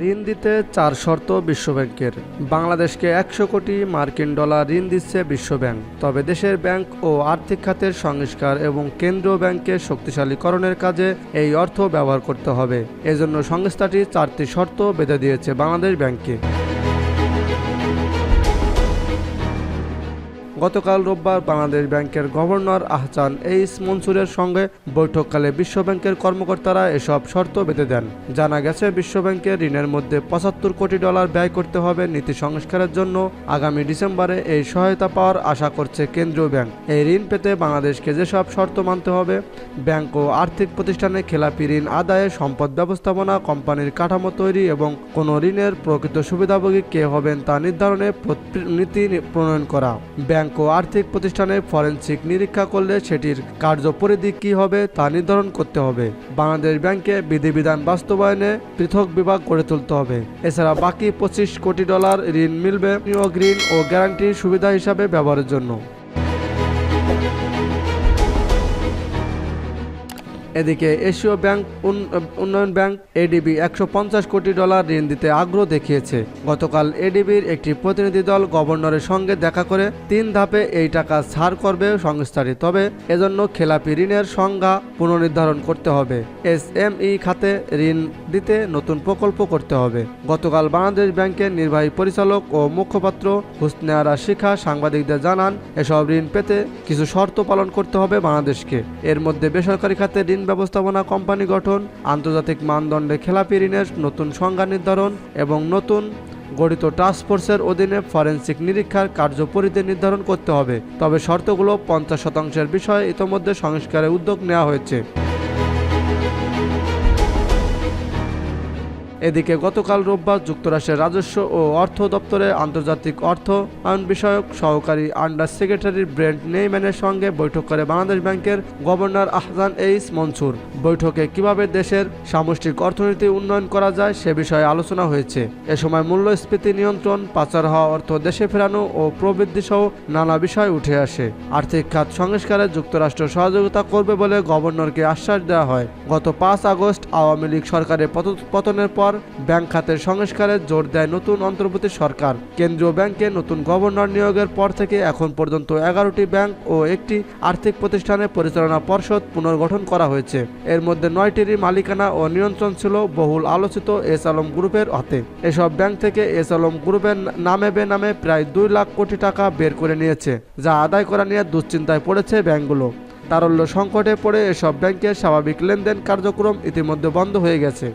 ঋণ দিতে চার শর্ত বিশ্বব্যাংকের। বাংলাদেশকে একশো কোটি মার্কিন ডলার ঋণ দিচ্ছে বিশ্বব্যাংক। তবে দেশের ব্যাংক ও আর্থিক খাতের সংস্কার এবং কেন্দ্রীয় ব্যাংকের শক্তিশালীকরণের কাজে এই অর্থ ব্যবহার করতে হবে। এজন্য সংস্থাটি চারটি শর্ত বেঁধে দিয়েছে বাংলাদেশ ব্যাংককে। গতকাল রোববার বাংলাদেশ ব্যাংকের গভর্নর আহসান এইস মনসুরের সঙ্গে বৈঠককালে বিশ্বব্যাংকের কর্মকর্তারা এসব শর্ত বেঁধে দেন। জানা গেছে বিশ্বব্যাংকের ঋণের মধ্যে পঁচাত্তর কোটি ডলার ব্যয় করতে হবে নীতি সংস্কারের জন্য আগামী ডিসেম্বরে এই সহায়তা পাওয়ার আশা করছে কেন্দ্রীয় ব্যাংক। এই ঋণ পেতে বাংলাদেশকে যেসব শর্ত মানতে হবে, ব্যাংক ও আর্থিক প্রতিষ্ঠানে খেলাপি ঋণ আদায়ে সম্পদ ব্যবস্থাপনা কোম্পানির কাঠামো তৈরি এবং কোনো ঋণের প্রকৃত সুবিধাভোগী কে হবেন তা নির্ধারণে নীতি প্রণয়ন করা। ব্যাংক ও আর্থিক প্রতিষ্ঠানে ফরেনসিক নিরীক্ষা করলে সেটির কার্যপরিধি কী হবে তা নির্ধারণ করতে হবে। বাংলাদেশ ব্যাংকে বিধিবিধান বাস্তবায়নে পৃথক বিভাগ গড়ে তুলতে হবে। এছাড়া বাকি পঁচিশ কোটি ডলার ঋণ মিলবে ঋণ ও গ্যারান্টির সুবিধা হিসাবে ব্যবহারের জন্য। এদিকে এশীয় ব্যাংক, উন- উন্নয়ন ব্যাংক এডিবি একশো পঞ্চাশ কোটি ডলার ঋণ দিতে আগ্রহ দেখিয়েছে। গতকাল এডিবির একটি প্রতিনিধি দল গভর্নরের সঙ্গে দেখা করে তিন ধাপে এই টাকা ছাড় করবে সংস্থাটি। তবে এজন্য খেলাপি ঋণের সংজ্ঞা পুনর্নির্ধারণ করতে হবে। এস এম ই খাতে ঋণ দিতে নতুন প্রকল্প করতে হবে। গতকাল বাংলাদেশ ব্যাংকের নির্বাহী পরিচালক ও মুখপাত্র হুসনে আরা শিখা সাংবাদিকদের জানান, এসব ঋণ পেতে কিছু শর্ত পালন করতে হবে বাংলাদেশকে। এর মধ্যে বেসরকারি খাতে ঋণ ব্যবস্থাপনা কোম্পানি গঠন, আন্তর্জাতিক মানদণ্ডে খেলাপি ঋণের নতুন সংজ্ঞা নির্ধারণ এবং নতুন গঠিত টাস্ক ফোর্সের অধীনে ফরেন্সিক নিরীক্ষার কার্যপরিধি নির্ধারণ করতে হবে। তবে শর্তগুলো পঞ্চাশ শতাংশের বিষয়ে ইতোমধ্যে সংস্কারের উদ্যোগ নেওয়া হয়েছে। এদিকে গতকাল রোববার যুক্তরাষ্ট্রের রাজস্ব ও অর্থ দপ্তরের আন্তর্জাতিক অর্থায়ন বিষয়ক সহকারী আন্ডার সেক্রেটারি ব্রেন্ট নেইম্যানের সঙ্গে বৈঠক করে বাংলাদেশ ব্যাংকের গভর্নর আহসান এইস মনসুর। বৈঠকে কীভাবে দেশের সামষ্টিক অর্থনীতি উন্নয়ন করা যায় সে বিষয়ে আলোচনা হয়েছে। এ সময় মূল্যস্ফীতি নিয়ন্ত্রণ, পাচার হওয়া অর্থ দেশে ফেরানো ও প্রবৃদ্ধি সহ নানা বিষয় উঠে আসে। আর্থিক খাত সংস্কারে যুক্তরাষ্ট্র সহযোগিতা করবে বলে গভর্নরকে আশ্বাস দেওয়া হয়। গত পাঁচ আগস্ট আওয়ামী লীগ সরকারের পত- পতনের পর ব্যাংক খাতের সংস্কারে জোর দেয় নতুন অন্তর্বর্তী সরকার। কেন্দ্রীয় ব্যাংকে নতুন গভর্নর নিয়োগের পর থেকে এখন পর্যন্ত এগারোটি ব্যাংক ও একটি আর্থিক প্রতিষ্ঠানের পরিচালনা পর্ষদ পুনর্গঠন করা হয়েছে। এর মধ্যে নয়টিরই মালিকানা ও নিয়ন্ত্রণ ছিল বহুল আলোচিত এস আলম গ্রুপের হাতে। এসব ব্যাংক থেকে এস আলম গ্রুপের নামে বেনামে প্রায় দুই লাখ কোটি টাকা বের করে নিয়েছে, যা আদায় করা নিয়ে দুশ্চিন্তায় পড়েছে ব্যাংকগুলো। তারল্য সংকটে পড়ে এসব ব্যাংকের স্বাভাবিক লেনদেন কার্যক্রম ইতিমধ্যে বন্ধ হয়ে গেছে।